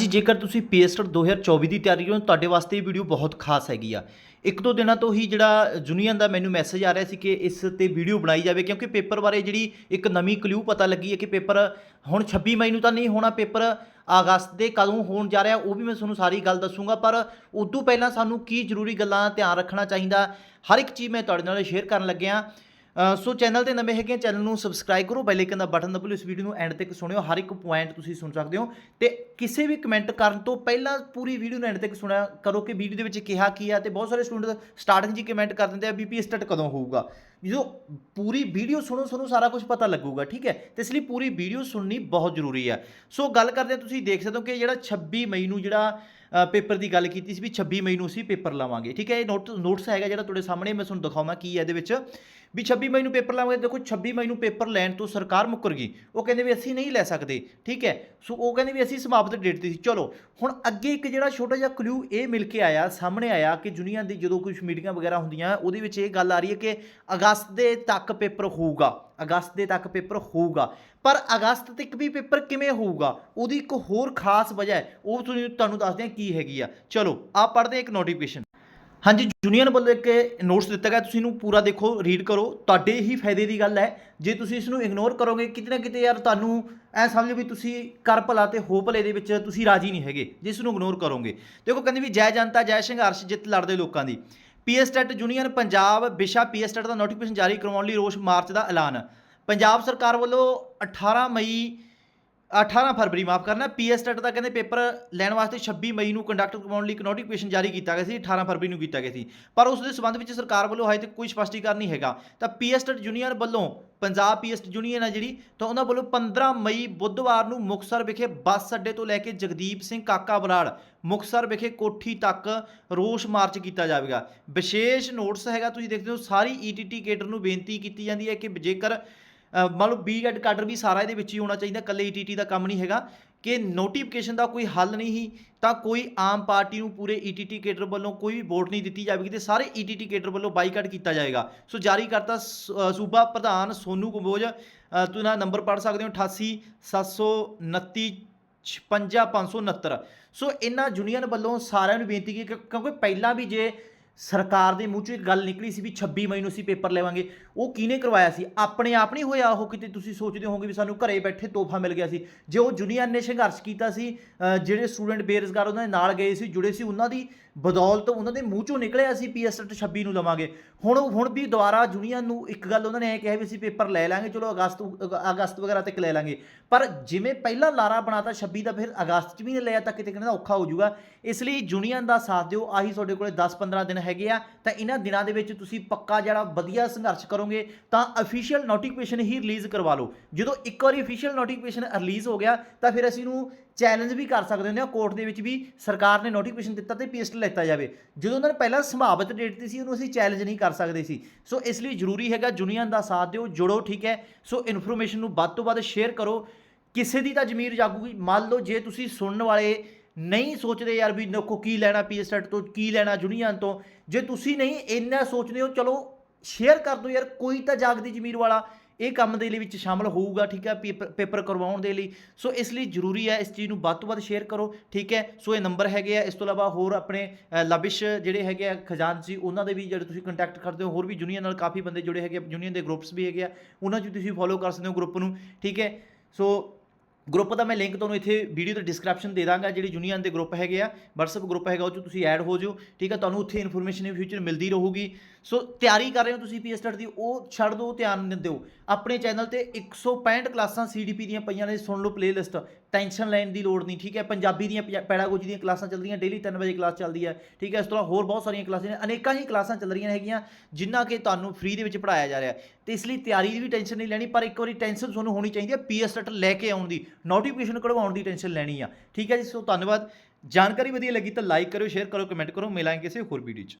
ਜੀ, ਜੇਕਰ ਤੁਸੀਂ ਪੀਐਸਟਰ 2024 ਦੀ ਤਿਆਰੀ ਕਰੋ, ਤੁਹਾਡੇ ਵਾਸਤੇ ਇਹ ਵੀਡੀਓ ਬਹੁਤ ਖਾਸ ਹੈਗੀ ਆ। ਇੱਕ ਦੋ ਦਿਨਾਂ ਤੋਂ ਹੀ ਜਿਹੜਾ ਜੂਨੀਅਰ ਦਾ ਮੈਨੂੰ ਮੈਸੇਜ ਆ ਰਿਹਾ ਸੀ ਕਿ ਇਸ ਤੇ ਵੀਡੀਓ ਬਣਾਈ ਜਾਵੇ, ਕਿਉਂਕਿ ਪੇਪਰ ਬਾਰੇ ਜਿਹੜੀ ਇੱਕ ਨਵੀਂ ਕਲੂ ਪਤਾ ਲੱਗੀ ਹੈ ਕਿ ਪੇਪਰ ਹੁਣ 26 ਮਈ ਨੂੰ ਤਾਂ ਨਹੀਂ ਹੋਣਾ, ਪੇਪਰ ਅਗਸਤ ਦੇ ਕਦੋਂ ਹੋਣ ਜਾ ਰਿਹਾ, ਉਹ ਵੀ ਮੈਂ ਤੁਹਾਨੂੰ ਸਾਰੀ ਗੱਲ ਦੱਸੂਗਾ, ਪਰ ਉਦੋਂ ਪਹਿਲਾਂ ਸਾਨੂੰ ਕੀ ਜ਼ਰੂਰੀ ਗੱਲਾਂ ਦਾ ਧਿਆਨ ਰੱਖਣਾ ਚਾਹੀਦਾ, ਹਰ ਇੱਕ ਚੀਜ਼ ਮੈਂ ਤੁਹਾਡੇ ਨਾਲ ਸ਼ੇਅਰ ਕਰਨ ਲੱਗਿਆ। ਸੋ ਚੈਨਲ ਤੇ ਨਵੇਂ ਹੈਗੇ ਚੈਨਲ ਨੂੰ ਸਬਸਕ੍ਰਾਈਬ ਕਰੋ ਬੈਲ ਆਈਕਨ ਦਾ ਬਟਨ ਦਬਾਓ ਇਸ ਵੀਡੀਓ ਨੂੰ ਐਂਡ ਤੱਕ ਸੁਣਿਓ, ਹਰ ਇੱਕ ਪੁਆਇੰਟ ਤੁਸੀਂ ਸੁਣ ਸਕਦੇ ਹੋ। ਤੇ ਕਿਸੇ ਵੀ ਕਮੈਂਟ ਕਰਨ ਤੋਂ ਪਹਿਲਾਂ ਪੂਰੀ ਵੀਡੀਓ ਨੂੰ ਐਂਡ ਤੱਕ ਸੁਣਿਆ ਕਰੋ ਕਿ ਵੀਡੀਓ ਦੇ ਵਿੱਚ ਕਿਹਾ ਕੀ ਆ, ਤੇ ਬਹੁਤ ਸਾਰੇ ਸਟੂਡੈਂਟ ਸਟਾਰਟਿੰਗ 'ਚ ਹੀ ਕਮੈਂਟ ਕਰ ਦਿੰਦੇ ਆ ਬੀਪੀ ਸਟਾਰਟ ਕਦੋਂ ਹੋਊਗਾ। ਜਦੋਂ ਪੂਰੀ ਵੀਡੀਓ ਸੁਣੋ, ਤੁਹਾਨੂੰ ਸਾਰਾ ਕੁਝ ਪਤਾ ਲੱਗੂਗਾ, ਠੀਕ ਹੈ? ਤੇ ਇਸ ਲਈ ਪੂਰੀ ਵੀਡੀਓ ਸੁਣਨੀ ਬਹੁਤ ਜ਼ਰੂਰੀ ਹੈ ਸੋ ਗੱਲ ਕਰਦੇ ਹਾਂ ਤੁਸੀਂ ਦੇਖ ਸਕਦੇ ਹੋ ਕਿ ਜਿਹੜਾ 26 ਮਈ ਨੂੰ ਜਿਹੜਾ ਪੇਪਰ ਦੀ ਗੱਲ ਕੀਤੀ ਸੀ ਵੀ 26 ਮਈ ਨੂੰ ਅਸੀਂ ਪੇਪਰ ਲਵਾਂਗੇ, ਠੀਕ ਹੈ? ਇਹ ਨੋਟ ਨੋਟਸ ਹੈਗਾ ਜਿਹੜਾ ਤੁਹਾਡੇ ਸਾਹਮਣੇ, ਮੈਂ ਤੁਹਾਨੂੰ ਦਿਖਾਵਾਂ ਕੀ ਹੈ ਇਹਦੇ ਵਿੱਚ। ਵੀ 26 ਮਈ ਨੂੰ ਪੇਪਰ ਲਾਵਾਂਗੇ, ਦੇਖੋ 26 ਮਈ ਨੂੰ ਪੇਪਰ ਲੈਣ ਤੋਂ ਸਰਕਾਰ ਮੁੱਕਰ ਗਈ। ਉਹ ਕਹਿੰਦੇ ਵੀ ਅਸੀਂ ਨਹੀਂ ਲੈ ਸਕਦੇ, ਠੀਕ ਹੈ? ਸੋ ਉਹ ਕਹਿੰਦੇ ਵੀ ਅਸੀਂ ਸਮਾਪਤ ਡੇਟ ਤੇ ਸੀ। ਚਲੋ, ਹੁਣ ਅੱਗੇ ਇੱਕ ਜਿਹੜਾ ਛੋਟਾ ਜਿਹਾ ਕਲੂ ਇਹ ਮਿਲ ਕੇ ਆਇਆ, ਸਾਹਮਣੇ ਆਇਆ ਕਿ ਦੁਨੀਆ ਦੀ ਜਦੋਂ ਕੁਝ ਮੀਟਿੰਗਾਂ ਵਗੈਰਾ ਹੁੰਦੀਆਂ, ਉਹਦੇ ਵਿੱਚ ਇਹ ਗੱਲ ਆ ਰਹੀ ਹੈ ਕਿ ਅਗਸਤ ਦੇ ਤੱਕ ਪੇਪਰ ਹੋਊਗਾ, ਅਗਸਤ ਦੇ ਤੱਕ ਪੇਪਰ ਹੋਊਗਾ। ਪਰ ਅਗਸਤ ਤੱਕ ਵੀ ਪੇਪਰ ਕਿਵੇਂ ਹੋਊਗਾ? ਉਹਦੀ ਇੱਕ ਹੋਰ ਖਾਸ ਵਜ੍ਹਾ ਹੈ। ਉਹ ਤੁਹਾਨੂੰ ਤੁਹਾਨੂੰ ਦੱਸਦੇ ਹਾਂ ਕੀ ਹੈਗੀ ਆ। ਚਲੋ ਆ ਪੜ੍ਹਦੇ ਹਾਂ ਇੱਕ ਨੋਟੀਫਿਕੇਸ਼ਨ ਹਾਂਜੀ ਜੂਨੀਅਰ ਵੱਲੋਂ ਇੱਕ ਨੋਟਸ ਦਿੱਤਾ ਗਿਆ। ਤੁਸੀਂ ਇਹਨੂੰ ਪੂਰਾ ਦੇਖੋ ਰੀਡ ਕਰੋ। ਤੁਹਾਡੇ ਹੀ ਫਾਇਦੇ ਦੀ ਗੱਲ ਹੈ। ਜੇ ਤੁਸੀਂ ਇਸ ਨੂੰ ਇਗਨੋਰ ਕਰੋਗੇ, ਕਿਤੇ ਨਾ ਕਿਤੇ ਯਾਰ ਤੁਹਾਨੂੰ ਐ ਸਮਝੋ ਵੀ ਤੁਸੀਂ ਕਰ ਭਲਾ ਤੇ ਹੋ ਭਲੇ ਦੇ ਵਿੱਚ ਤੁਸੀਂ ਰਾਜੀ ਨਹੀਂ ਹੈਗੇ, ਜੇ ਇਸ ਨੂੰ ਇਗਨੋਰ ਕਰੋਗੇ। ਦੇਖੋ, ਕਹਿੰਦੇ ਵੀ ਜੈ ਜਨਤਾ, ਜੈ ਸੰਘਰਸ਼, ਜਿੱਤ ਲੜਦੇ ਲੋਕਾਂ ਦੀ। ਪੀਐਸਟੈਟ ਜੂਨੀਅਰ ਪੰਜਾਬ ਵਿਸ਼ਾ ਪੀਐਸਟੈਟ ਦਾ ਨੋਟੀਫਿਕੇਸ਼ਨ ਜਾਰੀ ਕਰਵਾਉਣ ਲਈ ਰੋਸ ਮਾਰਚ ਦਾ ਐਲਾਨ। ਪੰਜਾਬ ਸਰਕਾਰ ਵੱਲੋਂ 18 ਮਈ 18 ਫਰਵਰੀ, ਮਾਫ ਕਰਨਾ ਪੀਐਸਟੈਟ ਦਾ ਕਹਿੰਦੇ ਪੇਪਰ ਲੈਣ ਵਾਸਤੇ 26 ਮਈ ਨੂੰ ਕੰਡਕਟ ਕਰਵਾਉਣ ਲਈ ਇੱਕ ਨੋਟੀਫਿਕੇਸ਼ਨ ਜਾਰੀ ਕੀਤਾ ਗਿਆ ਸੀ 18 ਫਰਵਰੀ ਨੂੰ ਕੀਤਾ ਗਿਆ ਸੀ। ਪਰ ਉਸ ਦੇ ਸਬੰਧ ਵਿੱਚ ਸਰਕਾਰ ਵੱਲੋਂ ਹਜੇ ਤੱਕ ਕੋਈ ਸਪਸ਼ਟੀਕਰਨ ਨਹੀਂ ਹੈਗਾ। ਤਾਂ ਪੀਐਸਟੈਟ ਯੂਨੀਅਨ ਵੱਲੋਂ, ਪੰਜਾਬ ਪੀਐਸਟ ਯੂਨੀਅਨ ਹੈ ਜਿਹੜੀ, ਤਾਂ ਉਹਨਾਂ ਵੱਲੋਂ 15 ਮਈ ਬੁੱਧਵਾਰ ਨੂੰ ਮੁਕਸਰ ਵਿਖੇ ਬੱਸ ਅੱਡੇ ਤੋਂ ਲੈ ਕੇ ਜਗਦੀਪ ਸਿੰਘ ਕਾਕਾ ਬਰਾੜ ਮੁਕਸਰ ਵਿਖੇ ਕੋਠੀ ਤੱਕ ਰੋਸ ਮਾਰਚ ਕੀਤਾ ਜਾਵੇਗਾ। ਵਿਸ਼ੇਸ਼ ਨੋਟਿਸ ਹੈਗਾ, ਤੁਸੀਂ ਦੇਖਦੇ ਹੋ, ਸਾਰੀ ਈਟੀਟੀ ਕੇਡਰ ਨੂੰ ਬੇਨਤੀ ਕੀਤੀ ਜਾਂਦੀ ਹੈ ਕਿ ਜੇਕਰ ਮੰਨ ਲਓ ਬੀਐਡ ਕਾਡਰ ਵੀ ਸਾਰਾ ਇਹਦੇ ਵਿੱਚ ਹੀ ਹੋਣਾ ਚਾਹੀਦਾ ਕੱਲੇ ਈਟੀਟੀ ਦਾ ਕੰਮ ਨਹੀਂ ਹੈਗਾ। ਕਿ ਨੋਟੀਫਿਕੇਸ਼ਨ ਦਾ ਕੋਈ ਹੱਲ ਨਹੀਂ ਹੀ ਤਾਂ ਕੋਈ ਆਮ ਪਾਰਟੀ ਨੂੰ ਪੂਰੇ ਈਟੀਟੀ ਕੇਡਰ ਵੱਲੋਂ ਕੋਈ ਵੀ ਵੋਟ ਨਹੀਂ ਦਿੱਤੀ ਜਾਵੇਗੀ ਤੇ ਸਾਰੇ ਈਟੀਟੀ ਕੇਡਰ ਵੱਲੋਂ ਬਾਈਕਾਟ ਕੀਤਾ ਜਾਏਗਾ। ਸੋ ਜਾਰੀ ਕਰਤਾ ਸੂਬਾ ਪ੍ਰਧਾਨ ਸੋਨੂ ਕੰਬੋਜ। ਅ, ਤੁਸੀਂ ਨਾ ਨੰਬਰ ਪੜ੍ਹ ਸਕਦੇ ਹੋ 88 729 56569 ਸੋ ਇਹਨਾਂ ਯੂਨੀਅਨ ਵੱਲੋਂ ਸਾਰਿਆਂ ਨੂੰ ਬੇਨਤੀ ਕੀ ਕਿ- ਕਿਉਂਕਿ ਪਹਿਲਾਂ ਵੀ ਜੇ ਸਰਕਾਰ ਦੇ ਮੂੰਹ ਚੋਂ ਇੱਕ ਗੱਲ ਨਿਕਲੀ ਸੀ ਵੀ 26 ਮਈ ਨੂੰ ਅਸੀਂ ਪੇਪਰ ਲੈਵਾਂਗੇ। ਉਹ ਕਿਹਨੇ ਕਰਵਾਇਆ ਸੀ? ਆਪਣੇ ਆਪ ਨਹੀਂ ਹੋਇਆ ਉਹ ਕਿਤੇ ਤੁਸੀਂ ਸੋਚਦੇ ਹੋਵੋਗੇ ਵੀ ਸਾਨੂੰ ਘਰੇ ਬੈਠੇ ਤੋਹਫਾ ਮਿਲ ਗਿਆ ਸੀ। ਜੇ ਉਹ ਯੂਨੀਅਨ ਨੇ ਸੰਘਰਸ਼ ਕੀਤਾ ਸੀ ਜਿਹੜੇ ਸਟੂਡੈਂਟ ਬੇਰੁਜ਼ਗਾਰ ਉਹਨਾਂ ਦੇ ਨਾਲ ਗਏ ਸੀ, ਜੁੜੇ ਸੀ, ਉਹਨਾਂ ਦੀ ਬਦੌਲਤ ਉਹਨਾਂ ਦੇ ਮੂੰਹ ਚੋਂ ਨਿਕਲਿਆ ਸੀ ਪੀਐਸਟ 26 ਨੂੰ ਲਵਾਂਗੇ। ਹੁਣ ਹੁਣ ਵੀ ਦੁਬਾਰਾ ਯੂਨੀਅਨ ਨੂੰ ਇੱਕ ਗੱਲ ਉਹਨਾਂ ਨੇ ਇਹ ਕਿਹਾ ਵੀ ਅਸੀਂ ਪੇਪਰ ਲੈ ਲਾਂਗੇ, ਚਲੋ ਅਗਸਤ ਅਗਸਤ ਵਗੈਰਾ ਤੱਕ ਲੈ ਲਾਂਗੇ। ਪਰ ਜਿਵੇਂ ਪਹਿਲਾਂ ਲਾਰਾ ਬਣਾਤਾ 26 ਦਾ, ਫਿਰ ਅਗਸਤ 'ਚ ਵੀ ਨਹੀਂ ਲਿਆ ਤਾਂ ਕਿਤੇ ਕਿਤੇ ਔਖਾ ਹੋ ਜਾਊਗਾ। ਇਸ ਲਈ ਯੂਨੀਅਨ ਦਾ ਸਾਥ ਦਿਓ, ਆਹੀ ਤੁਹਾਡੇ ਕੋਲੇ 10-15 ਦਿਨ ਹੈ ਹੈਗੇ ਆ, ਤਾਂ ਇਹਨਾਂ ਦਿਨਾਂ ਦੇ ਵਿੱਚ ਤੁਸੀਂ ਪੱਕਾ ਜਿਹੜਾ ਵਧੀਆ ਸੰਘਰਸ਼ ਕਰੋਗੇ, ਤਾਂ ਅਫੀਸ਼ੀਅਲ ਨੋਟੀਫਿਕੇਸ਼ਨ ਹੀ ਰਿਲੀਜ਼ ਕਰਵਾ ਲਓ। ਜਦੋਂ ਇੱਕ ਵਾਰੀ ਅਫੀਸ਼ੀਅਲ ਨੋਟੀਫਿਕੇਸ਼ਨ ਰਿਲੀਜ਼ ਹੋ ਗਿਆ, ਤਾਂ ਫਿਰ ਅਸੀਂ ਨੂੰ ਚੈਲੰਜ ਵੀ ਕਰ ਸਕਦੇ ਹੁੰਦੇ ਆ ਕੋਰਟ ਦੇ ਵਿੱਚ ਵੀ ਸਰਕਾਰ ਨੇ ਨੋਟੀਫਿਕੇਸ਼ਨ ਦਿੱਤਾ ਤੇ ਪੀਐਸਟ ਲੈਤਾ ਜਾਵੇ। ਜਦੋਂ ਉਹਨਾਂ ਨੇ ਪਹਿਲਾਂ ਸੰਭਾਵਿਤ ਡੇਟ ਦਿੱਤੀ ਸੀ, ਉਹਨੂੰ ਅਸੀਂ ਚੈਲੰਜ ਨਹੀਂ ਕਰ ਸਕਦੇ ਸੀ। ਸੋ ਇਸ ਲਈ ਜ਼ਰੂਰੀ ਹੈਗਾ ਜੁਨੀਅਰ ਦਾ ਸਾਥ ਦਿਓ, ਜੁੜੋ, ਠੀਕ ਹੈ? ਸੋ ਇਨਫੋਰਮੇਸ਼ਨ ਨੂੰ ਵੱਧ ਤੋਂ ਵੱਧ ਸ਼ੇਅਰ ਕਰੋ। ਕਿਸੇ ਦੀ ਤਾਂ ਜ਼ਮੀਰ ਜਾਗੂਗੀ। ਮੰਨ ਲਓ, ਜੇ ਤੁਸੀਂ ਸੁਣਨ ਵਾਲੇ ਨਹੀਂ ਸੋਚਦੇ ਯਾਰ ਵੀ ਦੇਖੋ ਕੀ ਲੈਣਾ ਪੀਐਸਟੈਟ ਤੋਂ ਕੀ ਲੈਣਾ ਜੁਨੀਅਰ ਤੋਂ। ਜੇ ਤੁਸੀਂ ਨਹੀਂ ਇੰਨਾ ਸੋਚਦੇ ਹੋ ਚਲੋ ਸ਼ੇਅਰ ਕਰ ਦਿਓ ਯਾਰ ਕੋਈ ਤਾਂ ਜਾਗਦੀ ਜ਼ਮੀਰ ਵਾਲਾ। ਇਹ ਕੰਮ ਦੇ ਲਈ ਵਿੱਚ ਸ਼ਾਮਲ ਹੋਊਗਾ ਠੀਕ ਹੈ ਪੇਪਰ ਪੇਪਰ ਕਰਵਾਉਣ ਦੇ ਲਈ। ਸੋ ਇਸ ਲਈ ਜ਼ਰੂਰੀ ਹੈ ਇਸ ਚੀਜ਼ ਨੂੰ ਵੱਧ ਤੋਂ ਵੱਧ ਸ਼ੇਅਰ ਕਰੋ ਠੀਕ ਹੈ। ਸੋ ਇਹ ਨੰਬਰ ਹੈਗੇ ਆ ਇਸ ਤੋਂ ਇਲਾਵਾ ਹੋਰ ਆਪਣੇ ਅ, ਲਬਿਸ਼ ਜਿਹੜੇ ਹੈਗੇ ਆ ਖਜ਼ਾਨਚੀ ਉਹਨਾਂ ਦੇ ਵੀ ਜਿਹੜੇ ਤੁਸੀਂ ਕੰਟੈਕਟ ਕਰਦੇ ਹੋ ਹੋਰ ਵੀ ਜੂਨੀਅਰ ਨਾਲ ਕਾਫੀ ਬੰਦੇ ਜੁੜੇ ਹੈਗੇ ਆ ਜੂਨੀਅਰ ਦੇ ਗਰੁੱਪਸ ਵੀ ਹੈਗੇ ਆ ਉਹਨਾਂ 'ਚ ਵੀ ਤੁਸੀਂ ਫੋਲੋ ਕਰ ਸਕਦੇ ਹੋ ਗਰੁੱਪ ਨੂੰ ਠੀਕ ਹੈ। ਸੋ ਗਰੁੱਪ ਦਾ ਮੈਂ ਲਿੰਕ ਤੁਹਾਨੂੰ ਇੱਥੇ ਵੀਡੀਓ ਦੇ ਡਿਸਕ੍ਰਿਪਸ਼ਨ ਦੇ ਦਾਂਗਾ, ਜਿਹੜੀ ਯੂਨੀਅਨ ਦੇ ਗਰੁੱਪ ਹੈਗੇ ਆ। WhatsApp ਗਰੁੱਪ ਹੈਗਾ, ਉਹ 'ਚ ਤੁਸੀਂ ਐਡ ਹੋ ਜਾਓ। ਠੀਕ ਹੈ ਤੁਹਾਨੂੰ ਉੱਥੇ ਇਨਫੋਰਮੇਸ਼ਨ ਇਨ ਫਿਊਚਰ ਮਿਲਦੀ ਰਹੂਗੀ। ਸੋ ਤਿਆਰੀ ਕਰ ਰਹੇ ਹੋ ਤੁਸੀਂ ਪੀਐਸਟੈਟ ਦੀ, ਉਹ ਛੱਡ ਦਿਓ ਧਿਆਨ ਨਾ ਦਿਓ। ਆਪਣੇ ਚੈਨਲ ਤੇ 165 ਕਲਾਸਾਂ ਸੀਡੀਪੀ ਦੀਆਂ ਪਈਆਂ ਨੇ, ਸੁਣ ਲਓ ਪਲੇਲਿਸਟ ਟੈਨਸ਼ਨ ਲੈਣ ਦੀ ਲੋੜ ਨਹੀਂ, ਠੀਕ ਹੈ? ਪੰਜਾਬੀ ਦੀਆਂ ਪੈਡਾਗੋਜੀ ਦੀਆਂ ਕਲਾਸਾਂ ਚੱਲਦੀਆਂ ਡੇਲੀ 3 ਵਜੇ ਕਲਾਸ ਚੱਲਦੀ ਹੈ, ਠੀਕ ਹੈ? ਇਸ ਤਰ੍ਹਾਂ ਹੋਰ ਬਹੁਤ ਸਾਰੀਆਂ ਕਲਾਸਾਂ ਨੇ, ਅਨੇਕਾਂ ਹੀ ਕਲਾਸਾਂ ਚੱਲ ਰਹੀਆਂ ਹੈਗੀਆਂ ਜਿਨ੍ਹਾਂ ਕਿ ਤੁਹਾਨੂੰ ਫ੍ਰੀ ਦੇ ਵਿੱਚ ਪੜਾਇਆ ਜਾ ਰਿਹਾ ਤੇ ਇਸ ਲਈ ਤਿਆਰੀ ਦੀ ਵੀ ਟੈਨਸ਼ਨ ਨਹੀਂ ਲੈਣੀ, ਪਰ ਇੱਕ ਵਾਰੀ ਟੈਨਸ਼ਨ ਤੁਹਾਨੂੰ ਹੋਣੀ ਚਾਹੀਦੀ ਹੈ ਪੀਐਸਟੈਟ ਲੈ ਕੇ ਆਉਣ ਦੀ ਨੋਟੀਫਿਕੇਸ਼ਨ ਕਢਵਾਉਣ ਦੀ ਟੈਨਸ਼ਨ ਲੈਣੀ ਆ। ਠੀਕ ਹੈ ਜੀ? ਸੋ ਧੰਨਵਾਦ। ਜਾਣਕਾਰੀ ਵਧੀਆ ਲੱਗੀ ਤਾਂ ਲਾਈਕ ਕਰੋ ਸ਼ੇਅਰ ਕਰੋ ਕਮੈਂਟ ਕਰੋ ਮਿਲਾਂਗੇ ਕਿਸੇ ਹੋਰ ਵੀਡੀਓ 'ਚ।